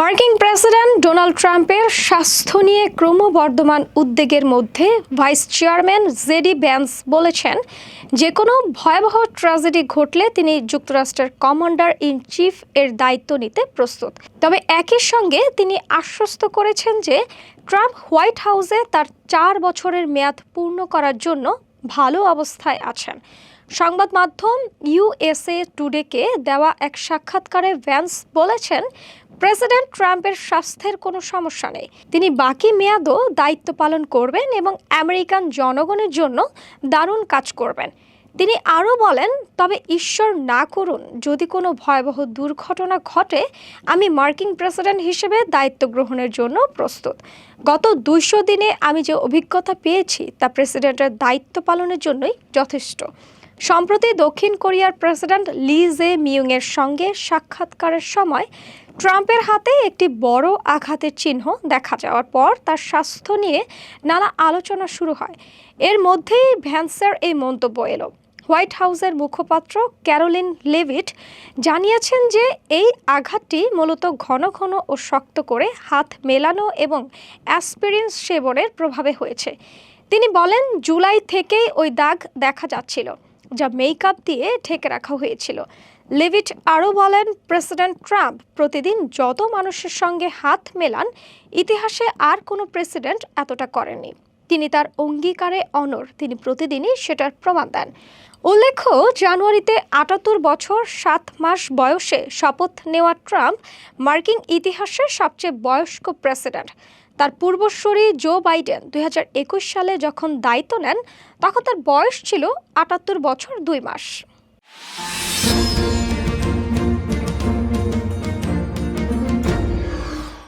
মার্কিন president Donald ট্রাম্পের স্বাস্থ্য নিয়ে ক্রমবর্ধমান উদ্বেগের মধ্যে ভাইস চেয়ারম্যান জেডি ব্যান্স বলেছেন যে কোনো ভয়াবহ ট্র্যাজেডি ঘটলে তিনি যুক্তরাষ্ট্রের কমান্ডার ইন চিফ এর দায়িত্ব নিতে প্রস্তুত। তবে একই সঙ্গে তিনি আশ্বস্ত করেছেন যে ট্রাম্প হোয়াইট হাউসে তার চার বছরের মেয়াদ পূর্ণ করার জন্য ভালো অবস্থায় আছেন। সংবাদ মাধ্যম ইউএসএ টুডেকে দেওয়া এক সাক্ষাৎকারে ভ্যান্স বলেছেন, প্রেসিডেন্ট ট্রাম্পের স্বাস্থ্যের কোনো সমস্যা নেই। তিনি বাকি মেয়াদও দায়িত্ব পালন করবেন এবং আমেরিকান জনগণের জন্য দারুণ কাজ করবেন। তিনি আরও বলেন, তবে ঈশ্বর না করুন, যদি কোনো ভয়াবহ দুর্ঘটনা ঘটে, আমি মার্কিন প্রেসিডেন্ট হিসেবে দায়িত্ব গ্রহণের জন্য প্রস্তুত। গত দুইশো দিনে আমি যে অভিজ্ঞতা পেয়েছি, তা প্রেসিডেন্টের দায়িত্ব পালনের জন্যই যথেষ্ট। সম্প্রতি দক্ষিণ কোরিয়ার প্রেসিডেন্ট লি জে মিউংয়ের সঙ্গে সাক্ষাৎকারের সময় ট্রাম্পের হাতে একটি বড় আঘাতের চিহ্ন দেখা যাওয়ার পর তার স্বাস্থ্য নিয়ে নানা আলোচনা শুরু হয়। এর মধ্যেই ভ্যান্সের এই মন্তব্য এলো। হোয়াইট হাউসের মুখপাত্র ক্যারোলিন লেভিট জানিয়েছেন যে এই আঘাতটি মূলত ঘন ঘন ও শক্ত করে হাত মেলানো এবং অ্যাসপিরিন সেবনের প্রভাবে হয়েছে। তিনি বলেন, জুলাই থেকেই ওই দাগ দেখা যাচ্ছিল। যা মেকআপ দিয়ে ঢেকে রাখা হয়েছিল। লেভিট আরও বলেন, প্রেসিডেন্ট ট্রাম্প প্রতিদিন যত মানুষের সঙ্গে হাত মেলান, ইতিহাসে আর কোনো প্রেসিডেন্ট এতটা করেননি। তিনি তার অঙ্গীকারে অনর, তিনি প্রতিদিনই সেটার প্রমাণ দেন। উল্লেখ্য, জানুয়ারিতে আটাত্তর বছর, সাত মাস বয়সে শপথ নেওয়া ট্রাম্প মার্কিন ইতিহাসের সবচেয়ে বয়স্ক প্রেসিডেন্ট। তার পূর্বসূরি জো বাইডেন দুই হাজার একুশ সালে যখন দায়িত্ব নেন, তখন তার বয়স ছিল আটাত্তর বছর দুই মাস।